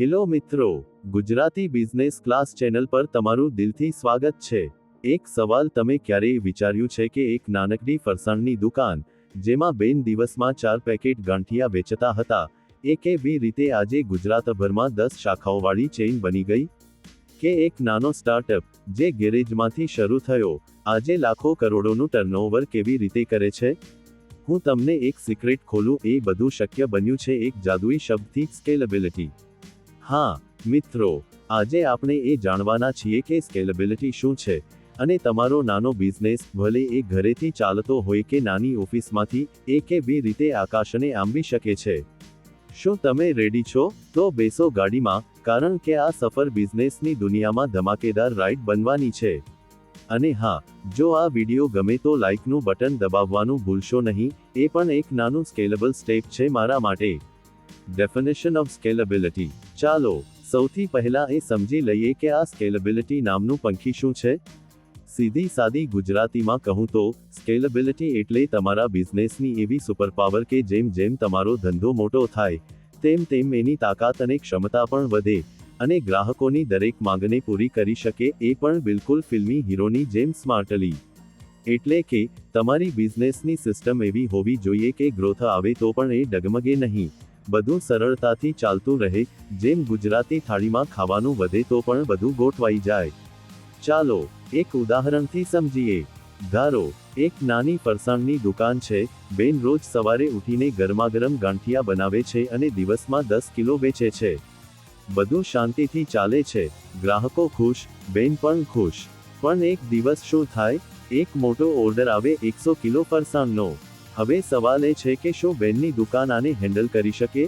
Hello મિત્રો, Gujarati business class channel પર તમારું દિલથી સ્વાગત છે. એક સવાલ તમે ક્યારેય વિચાર્યું છે કે એક નાનકડી ફરસાણની દુકાન, જેમાં બેન દિવસમાં ચાર પેકેટ ગાંઠિયા વેચતા હતા, એ બી રીતે આજે ગુજરાતભરમાં દસ શાખાઓવાળી ચેઇન બની ગઈ? કે એક નાનો સ્ટાર્ટઅપ, જે ગેરેજમાંથી શરૂ થયો, આજે લાખો કરોડોનું ટર્નઓવર કેવી રીતે કરે છે? હું તમને એક સિક્રેટ ખોલું, એ બધું શક્ય બન્યું છે, એક જાદુઈ શબ્દથી સ્કેલેબિલિટી હા, મિત્રો, આજે આપણે એ જાણવાના છીએ કે સ્કેલેબિલિટી શું છે અને તમારો નાનો બિઝનેસ ભલે એ ઘરેથી ચાલતો હોય કે નાની ઓફિસમાંથી, એ કેવી રીતે આકાશને આંબી શકે છે. શું તમે રેડી છો? તો બેસો ગાડીમાં, કારણ કે આ સફર બિઝનેસની દુનિયામાં ધમાકેદાર રાઈડ બનવાની છે. અને હા, જો આ વિડિયો ગમે તો લાઇકનું બટન દબાવવાનું ભૂલશો નહીં, એ પણ એક નાનું સ્કેલેબલ સ્ટેપ છે મારા માટે. ડેફિનેશન ઓફ સ્કેલેબિલિટી ચાલો, સૌથી પહેલા એ સમજી લઈએ કે આ સ્કેલેબિલિટી નામનું પંખી શું છે? સીધી સાદી ગુજરાતીમાં કહું તો સ્કેલેબિલિટી એટલે તમારા બિઝનેસની એવી સુપરપાવર કે જેમ જેમ તમારો ધંધો મોટો થાય, તેમ તેમ એની તાકાત અને ક્ષમતા પણ વધે, અને ગ્રાહકોની દરેક માંગને પૂરી કરી શકે એ પણ બિલકુલ ફિલ્મી હીરોની જેમ સ્માર્ટલી એટલે કે, તમારી બિઝનેસની સિસ્ટમ એવી હોવી જોઈએ કે ગ્રોથ આવે તો પણ એ ડગમગે નહીં. બધું સરળતાથી ચાલતું રહે, જેમ ગુજરાતી થાળીમાં ખાવાનું વધે તો પણ બધું ગોઠવાઈ જાય. ચાલો, એક ઉદાહરણથી સમજીએ. ધારો, એક નાની ફરસાણની દુકાન છે, બેન રોજ સવારે ઉઠીને ગરમાગરમ ગાંઠિયા બનાવે છે અને દિવસમાં દસ કિલો વેચે છે. બધું શાંતિથી ચાલે છે, ગ્રાહકો ખુશ, બેન પણ ખુશ. પણ એક દિવસ શું થાય, એક મોટો ઓર્ડર આવે એકસો કિલો ફરસાણનો. હવે સવાલ એ છે કે શું બેનની દુકાન આને હેન્ડલ કરી શકે?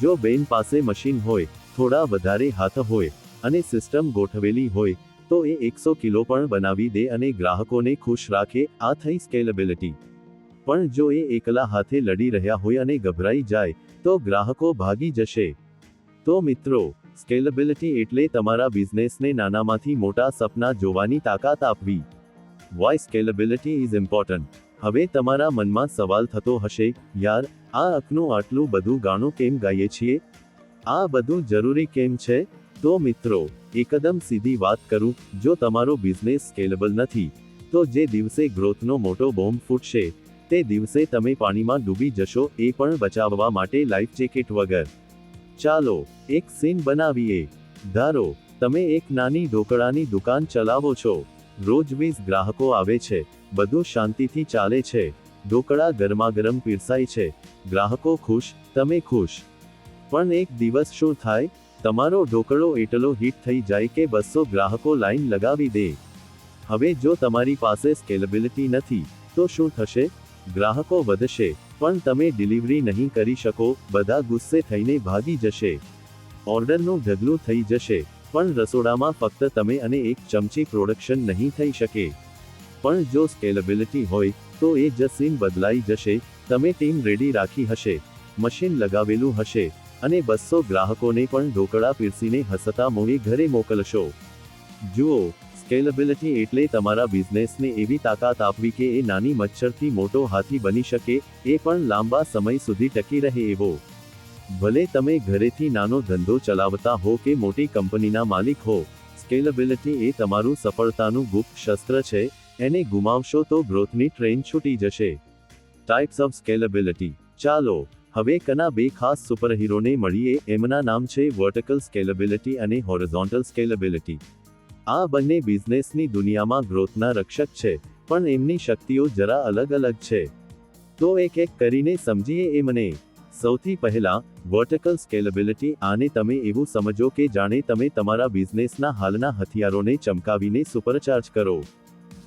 જો બેન પાસે મશીન હોય, થોડા વધારે હાથ હોય અને સિસ્ટમ ગોઠવેલી હોય, તો એ એકસો કિલો પણ બનાવી દે અને ગ્રાહકોને ખુશ રાખે, આ થઈ સ્કેલેબિલિટી. પણ જો એ એકલા હાથે લડી રહ્યા હોય અને ગભરાઈ જાય, તો ગ્રાહકો ભાગી જશે. તો મિત્રો, સ્કેલેબિલિટી એટલે તમારા બિઝનેસને નાનામાંથી મોટા સપના જોવાની તાકાત આપવી. વાય સ્કેલેબિલિટી ઇઝ ઇમ્પોર્ટન્ટ હવે તમારા મનમાં સવાલ થતો હશે, યાર, આ અકનું આટલું બધું ગાણું કેમ ગાઈએ છીએ? આ બધું જરૂરી કેમ છે? તો મિત્રો, એકદમ સીધી વાત કરું, જો તમારો બિઝનેસ સ્કેલેબલ નથી, તો જે દિવસે ગ્રોથનો મોટો બોમ્બ ફૂટશે, તે દિવસે તમે પાણીમાં ડૂબી જશો એ પણ બચાવવા માટે લાઈફ જેકેટ વગર. ચાલો, એક સીન બનાવીએ. ધારો, તમે એક નાની ઢોકળાની દુકાન ચલાવો છો. રોજ વીસ ગ્રાહકો આવે છે. બધું શાંતિથી ચાલે છે. ઢોકળા ગરમાગરમ પીરસાય છે. ગ્રાહકો ખુશ, તમે ખુશ. પણ એક દિવસ શું થાય? તમારો ઢોકળો એટલો હિટ થઈ જાય કે બસો ગ્રાહકો લાઈન લગાવી દે. હવે જો તમારી પાસે સ્કેલેબિલિટી નથી, તો શું થશે? ગ્રાહકો વધશે, પણ તમે ડિલિવરી નહીં કરી શકો, બધા ગુસ્સે થઈને ભાગી જશે. ઓર્ડરનું ઢગલું થઈ જશે, પણ રસોડામાં ફક્ત તમે અને એક ચમચી પ્રોડક્શન નહીં થઈ શકે. પણ જો સ્કેલેબિલિટી હોય, તો એ જ સીન બદલાઈ જશે, તમે ટીમ રેડી રાખી હશે, મશીન લગાવેલું હશે, અને બસો ગ્રાહકોને પણ ઢોકળા પીરસીને હસતા મોએ ઘરે મોકલશો. જુઓ, સ્કેલેબિલિટી એટલે તમારા બિઝનેસને એવી તાકાત આપવી કે એ નાની મચ્છરથી મોટો હાથી બની શકે, એ પણ લાંબા સમય સુધી ટકી રહે એવો. ભલે તમે ઘરેથી નાનો ધંધો ચલાવતા હો કે મોટી કંપનીના માલિક હો, સ્કેલેબિલિટી એ તમારું સફળતાનું ગુપ્ત શસ્ત્ર છે એને ગુમાવશો તો ગ્રોથની ટ્રેન છૂટી જશે. ટાઈપ્સ ઓફ સ્કેલેબિલિટી ચાલો, હવે કના બે ખાસ સુપરહીરોને મળીએ. એમના નામ છે વર્ટિકલ સ્કેલેબિલિટી અને હોરિઝોન્ટલ સ્કેલેબિલિટી આ બંને બિઝનેસની દુનિયામાં ગ્રોથના રક્ષક છે, પણ એમની શક્તિઓ જરા અલગ અલગ છે. તો એક એક કરીને સમજીએ એ મને સૌથી પહેલા વર્ટિકલ સ્કેલેબિલિટી આને તમે એવું સમજો કે જાણે તમે તમારા બિઝનેસના હાલના હથિયારોને ચમકાવીને સુપરચાર્જ કરો.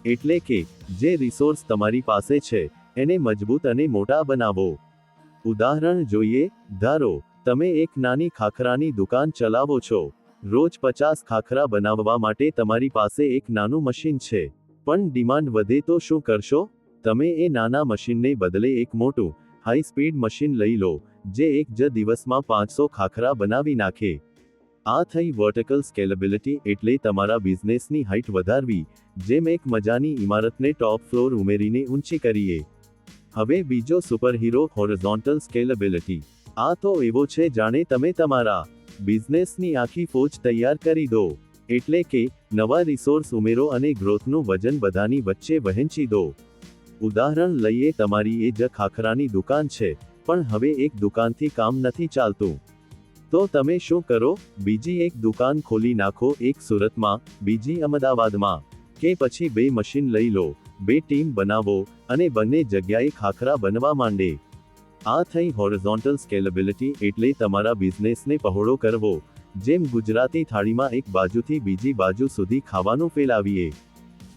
એટલે કે, જે રિસોર્સ તમારી પાસે છે, એને મજબૂત અને મોટા બનાવો. ઉદાહરણ જોઈએ, ધારો, તમે એક નાની ખાખરાની દુકાન ચલાવો છો. રોજ પચાસ ખાખરા બનાવવા માટે તમારી પાસે એક નાનું મશીન છે. પણ ડિમાન્ડ વધે તો શું કરશો? તમે એ નાના મશીનને બદલે એક મોટું હાઈ સ્પીડ મશીન લઈ લો, જે એક જ દિવસમાં પાંચસો ખાખરા બનાવી નાખે. આ થઈ વર્ટિકલ સ્કેલેબિલિટી એટલે તમારા બિઝનેસની હાઇટ વધારવી જેમ એક મજાની ઇમારતને ટોપ ફ્લોર ઉમેરીને ઊંચી કરીએ. હવે બીજો સુપરહીરો હોરિઝોન્ટલ સ્કેલેબિલિટી આ તો એવો છે જાણે તમે તમારા બિઝનેસની આખી ફોજ તૈયાર કરી દો. એટલે કે નવા રિસોર્સ ઉમેરો અને ગ્રોથનું વજન બધાની વચ્ચે વહેંચી દો. ઉદાહરણ લઈએ, તમારી એ જ ખાખરાની દુકાન છે, પણ હવે એક દુકાનથી કામ નથી ચાલતું. તો તમે શું કરો? બીજી એક દુકાન ખોલી નાખો, એક સુરતમાં, બીજી અમદાવાદમાં. કે પછી બે મશીન લઈ લો, બે ટીમ બનાવો અને બંને જગ્યાએ ખાખરા બનવા માંડે. આ થઈ હોરિઝોન્ટલ સ્કેલેબિલિટી એટલે તમારા બિઝનેસને પહોળો કરવો, જેમ ગુજરાતી થાળીમાં એક બાજુથી બીજી બાજુ સુધી ખાવાનું ફેલાવીએ.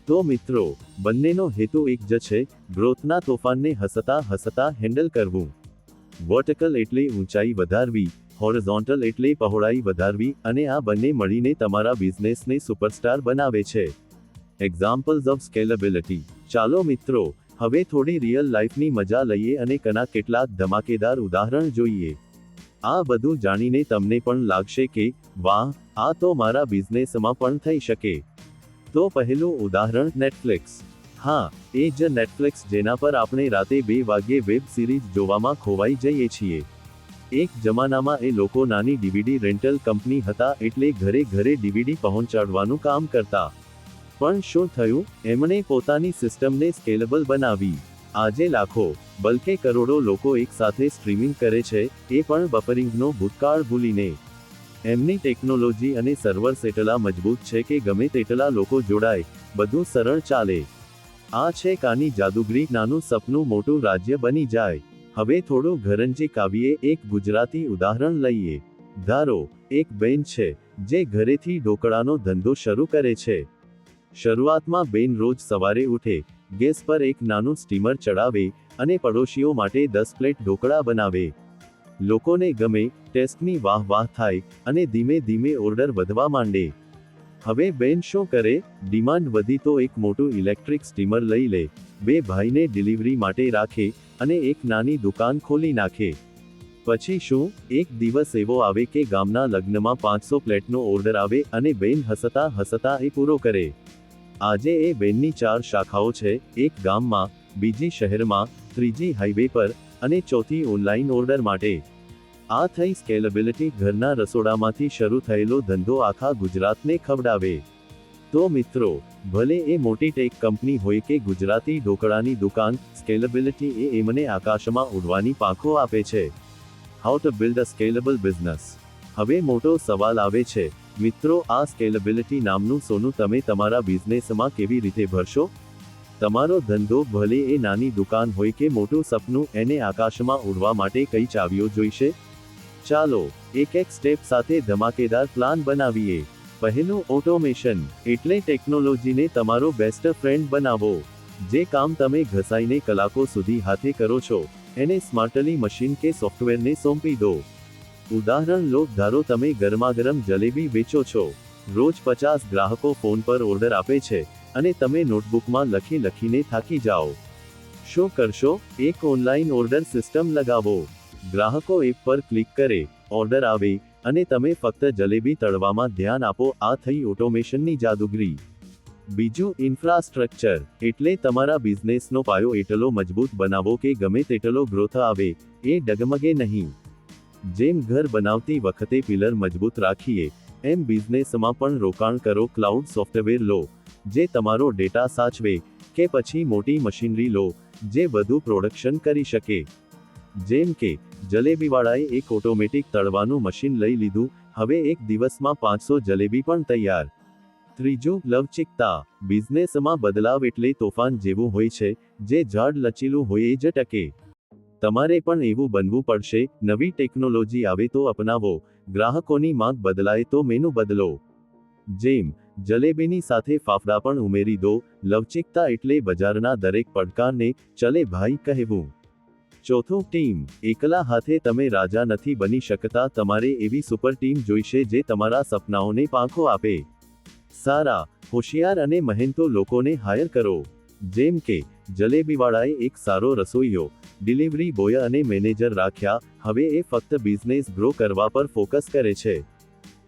તો મિત્રો, બંનેનો હેતુ એક જ છે, ગ્રોથના તોફાનને હસતા હસતા હેન્ડલ કરવું. વર્ટિકલ એટલે ઊંચાઈ વધારવી, હોરિઝોન્ટલ એટલે પહોળાઈ વધારવી અને આ બંને મળીને તમારા બિઝનેસને સુપરસ્ટાર બનાવે છે. એક્ઝામ્પલ્સ ઓફ સ્કેલેબિલિટી ચાલો મિત્રો, હવે થોડી રિયલ લાઈફની મજા લઈએ અને કના કેટલાક ધમાકેદાર ઉદાહરણ જોઈએ. આ બધું જાણીને તમને પણ લાગશે કે, વાહ, આ તો મારા બિઝનેસમાં પણ થઈ શકે. તો પહેલું ઉદાહરણ નેટફ્લિક્સ હા, એ જ નેટફ્લિક્સ જેના પર આપણે રાતે બે વાગ્યે વેબ સિરીઝ જોવામાં ખોવાઈ જઈએ છીએ. એક જમાનામાં એ લોકો નાની ડીવીડી રેન્ટલ કંપની હતા એટલે ઘરે ઘરે ડીવીડી પહોંચાડવાનું કામ કરતા. પણ શું થયું? એમણે પોતાની સિસ્ટમને સ્કેલેબલ બનાવી. આજે લાખો, બલકે કરોડો લોકો એક સાથે સ્ટ્રીમિંગ કરે છે, એ પણ બફરિંગનો ભૂતકાળ ભૂલીને. એમની ટેકનોલોજી અને સર્વર્સ એટલા મજબૂત છે કે ગમે તેટલા લોકો જોડાય, બધું સરળ ચાલે. આ છે કાની જાદુગરી નાનું સપનું મોટું રાજ્ય બની જાય. હવે થોડું ઘરંજી કાવ્યે એક ગુજરાતી ઉદાહરણ લઈએ. ધારો, એક બેન છે, જે ઘરેથી ઢોકળાનો ધંધો શરૂ કરે છે. શરૂઆતમાં બેન રોજ સવારે ઉઠે, ગેસ પર એક નાનું સ્ટીમર ચડાવે અને પડોશીઓ માટે દસ પ્લેટ ઢોકળા બનાવે. લોકોને ગમે, ટેસ્ટની વાહ વાહ થાય અને ધીમે ધીમે ઓર્ડર વધવા માંડે. હવે બેન શું કરે? ડિમાન્ડ વધી તો એક મોટું ઇલેક્ટ્રિક સ્ટીમર લઈ લે. બે ભાઈને ડિલિવરી માટે રાખે અને એક નાની દુકાન ખોલી નાખે. પછી શું? એક દિવસ એવો આવે કે ગામના લગ્નમાં પાંચસો પ્લેટનો ઓર્ડર આવે અને બેન હસતા હસતા એ પૂરો કરે. આજે એ બેનની ચાર શાખાઓ છે, એક ગામમાં, બીજી શહેરમાં, ત્રીજી હાઈવે પર અને ચોથી ઓનલાઈન ઓર્ડર માટે. આ થઈ સ્કેલેબિલિટી ઘરના રસોડામાંથી શરૂ થયેલો ધંધો આખા ગુજરાતને ખવડાવે. તો મિત્રો, ભલે એ મોટી ટેક કંપની હોય કે ગુજરાતી ઢોકળાની દુકાન, સ્કેલેબિલિટી એ એમને આકાશમાં ઉડવાની પાંખો આપે છે. How to build a scalable business હવે મોટો સવાલ આવે છે. મિત્રો, આ સ્કેલેબિલિટી નામનું સોનું તમે તમારા બિઝનેસમાં કેવી રીતે ભરશો? તમારો ધંધો ભલે એ નાની દુકાન હોય કે મોટું સપનું, એને આકાશમાં ઉડવા માટે કઈ ચાવીઓ જોઈશે? ચાલો, એક એક સ્ટેપ સાથે ધમાકેદાર પ્લાન બનાવીએ. પહેલું, ઓટોમેશન, એટલે ટેકનોલોજીને તમારો બેસ્ટ ફ્રેન્ડ બનાવો. જે કામ તમે ઘસાઈને કલાકો સુધી હાથે કરો છો, એને સ્માર્ટલી મશીન કે સોફ્ટવેરને સોંપી દો. ઉદાહરણ લો, ધારો તમે ગરમાગરમ જલેબી વેચો છો. રોજ પચાસ ગ્રાહકો ફોન પર ઓર્ડર આપે છે અને તમે નોટબુકમાં લખી લખીને થાકી જાઓ. શું કરશો? એક ઓનલાઈન ઓર્ડર સિસ્ટમ લગાવો. ગ્રાહકો એપ પર ક્લિક કરે, ઓર્ડર આવે, અને તમે ફક્ત જલેબી તળવામાં ધ્યાન આપો, આ થઈ ઓટોમેશનની જાદુગરી. બીજું, ઇન્ફ્રાસ્ટ્રક્ચર, એટલે તમારા બિઝનેસનો પાયો એટલો મજબૂત બનાવો કે ગમે તેટલો ગ્રોથ આવે, એ ડગમગે નહીં. જેમ ઘર બનાવતી વખતે પિલર મજબૂત રાખીએ, એમ બિઝનેસમાં પણ રોકાણ કરો, ક્લાઉડ સોફ્ટવેર લો, જે તમારો ડેટા સાચવે, કે પછી મોટી મશીનરી લો, જે વધુ પ્રોડક્શન કરી શકે. જેમ કે, જલેબીવાળાએ એક ઓટોમેટિક તળવાનું મશીન લઈ લીધું, હવે એક દિવસમાં પાંચસો જલેબી પણ તૈયાર. ત્રીજું, લવચિકતા, બિઝનેસમાં બદલાવ એટલે તોફાન જેવું હોય છે, જે ઝાડ લચીલું હોય એ જ ટકે. તમારે પણ એવું બનવું પડશે, નવી ટેકનોલોજી આવે તો અપનાવો, ગ્રાહકોની માંગ બદલાય તો મેનુ બદલો. જેમ, જલેબીની સાથે ફાફડા પણ ઉમેરી દો, લવચિકતા એટલે બજારના દરેક પડકારને, ચલે ભાઈ કહેવું. ચોથું ટીમ, એકલા હાથે તમે રાજા નથી બની શકતા, તમારે એવી સુપર ટીમ જોઈશે જે તમારા સપનાઓને પાંખો આપે. સારા, હોશિયાર અને મહેનતો લોકોને હાયર કરો. જેમ કે જલેબીવાળાએ એક સારો રસોઈયો, ડિલિવરી બોય અને મેનેજર રાખ્યા, હવે એ ફક્ત બિઝનેસ ગ્રો કરવા પર ફોકસ કરે છે.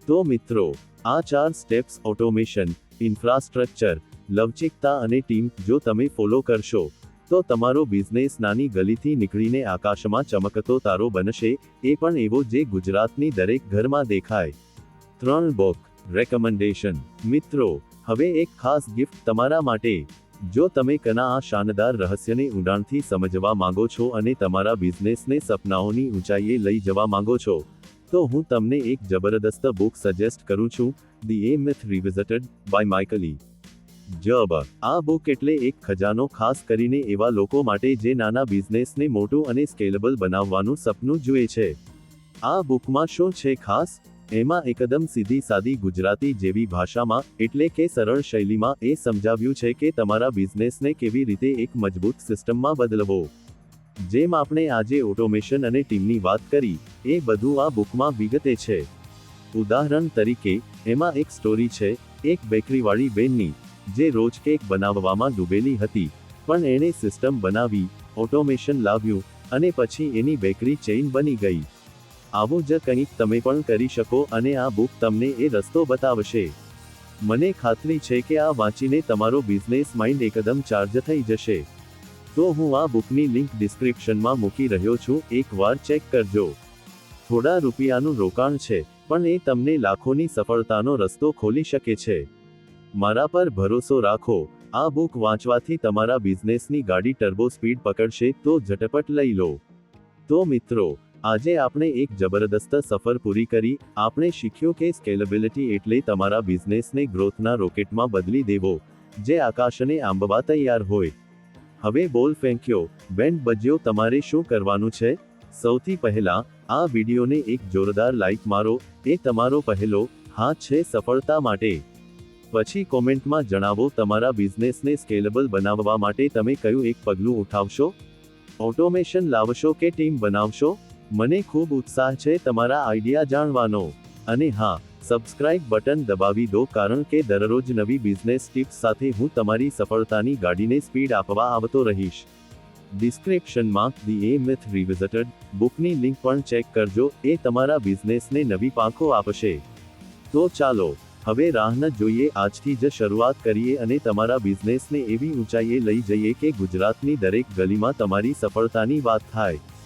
તો મિત્રો, આ ચાર સ્ટેપ્સ ઓટોમેશન, ઇન્ફ્રાસ્ટ્રક્ચર, લવચિકતા અને ટીમ, જો તમે ફોલો કરશો, તો તમારો બિઝનેસ નાની ગલીથી નીકળીને આકાશમાં ચમકતો તારો બનશે, એ પણ એવો જે ગુજરાતની દરેક ઘરમાં દેખાય. ત્રણ બોક, રેકમેન્ડેશન, મિત્રો, હવે એક ખાસ ગિફ્ટ તમારા માટે. જો તમે કના આ શાનદાર રહસ્યને ઊંડાણથી સમજવા માંગો છો અને તમારા બિઝનેસને સપનાઓની ઊંચાઈએ લઈ જવા માંગો છો, તો હું તમને એક જબરદસ્ત બુક સજેસ્ટ કરું છું the E myth revisited by Michael જબ આ બુક એટલે એક ખજાનો ખાસ કરીને એવા લોકો માટે જે નાના બિઝનેસને મોટું અને સ્કેલેબલ બનાવવાનું સપનું જુએ છે. આ બુકમાં શું છે ખાસ? એમાં એકદમ સીધી સાદી ગુજરાતી જેવી ભાષામાં, એટલે કે સરળ શૈલીમાં, એ સમજાવ્યું છે કે તમારા બિઝનેસને કેવી રીતે એક મજબૂત સિસ્ટમમાં બદલવો. જેમ આપણે આજે ઓટોમેશન અને ટીમની વાત કરી, એ બધું આ બુકમાં વિગતે છે. ઉદાહરણ તરીકે, એમાં એક સ્ટોરી છે, એક બેકરીવાળી બેનની જે રોજ કેક બનાવવામાં ડૂબેલી હતી. પણ એણે સિસ્ટમ બનાવી, ઓટોમેશન લાવ્યું, અને પછી એની બેકરી ચેઇન બની ગઈ. આવું જ કંઈક તમે પણ કરી શકો અને આ બુક તમને એ રસ્તો બતાવશે. મને ખાતરી છે કે આ વાંચીને તમારો બિઝનેસ માઇન્ડ એકદમ ચાર્જ થઈ જશે. તો હું આ બુકની લિંક ડિસ્ક્રિપ્શનમાં મૂકી રહ્યો છું, એકવાર ચેક કરજો. થોડા રૂપિયાનું રોકાણ છે, પણ એ તમને લાખોની સફળતાનો રસ્તો ખોલી શકે છે. મારા પર ભરોસો રાખો, આ બુક વાંચવાથી તમારા બિઝનેસની ગાડી ટર્બો સ્પીડ પકડશે, તો ઝટપટ લઈ લો. તો મિત્રો આજે આપણે એક જબરદસ્ત સફર પૂરી કરી. આપણે શીખ્યું કે સ્કેલેબિલિટી એટલે તમારા બિઝનેસને ગ્રોથના રોકેટમાં બદલી દેવો, જે આકાશને આંબવા તૈયાર હોય. હવે બોલ ફેંક્યો બેન્ડ બજ્યો, તમારે શું કરવાનું છે? સૌથી પહેલા, આ વિડીયોને એક જોરદાર લાઈક મારો. એ તમારો પહેલો, હા, છે, સફળતા માટે. પછી કોમેન્ટમાં જણાવો, તમારા બિઝનેસને સ્કેલેબલ બનાવવા માટે તમે કયું એક પગલું ઉઠાવશો? ઓટોમેશન લાવશો કે ટીમ બનાવશો? મને ખૂબ ઉત્સાહ છે તમારા આઈડિયા જાણવાનો. અને હા, સબસ્ક્રાઇબ બટન દબાવી દો કારણ કે દરરોજ નવી બિઝનેસ ટિપ્સ સાથે હું તમારી સફળતાની ગાડીને સ્પીડ આપવા આવતો રહીશ. ડિસ્ક્રિપ્શનમાં ધી એ મિથ રિવિઝિટેડ બુકની લિંક પણ ચેક કરજો, એ તમારા બિઝનેસને નવી પાંખો આપશે. તો ચાલો, હવે રાહ ન જોઈએ આજથી જ શરૂઆત કરીએ અને તમારા બિઝનેસને એવી ઊંચાઈએ લઈ જઈએ કે ગુજરાતની દરેક ગલીમાં તમારી સફળતાની વાત થાય.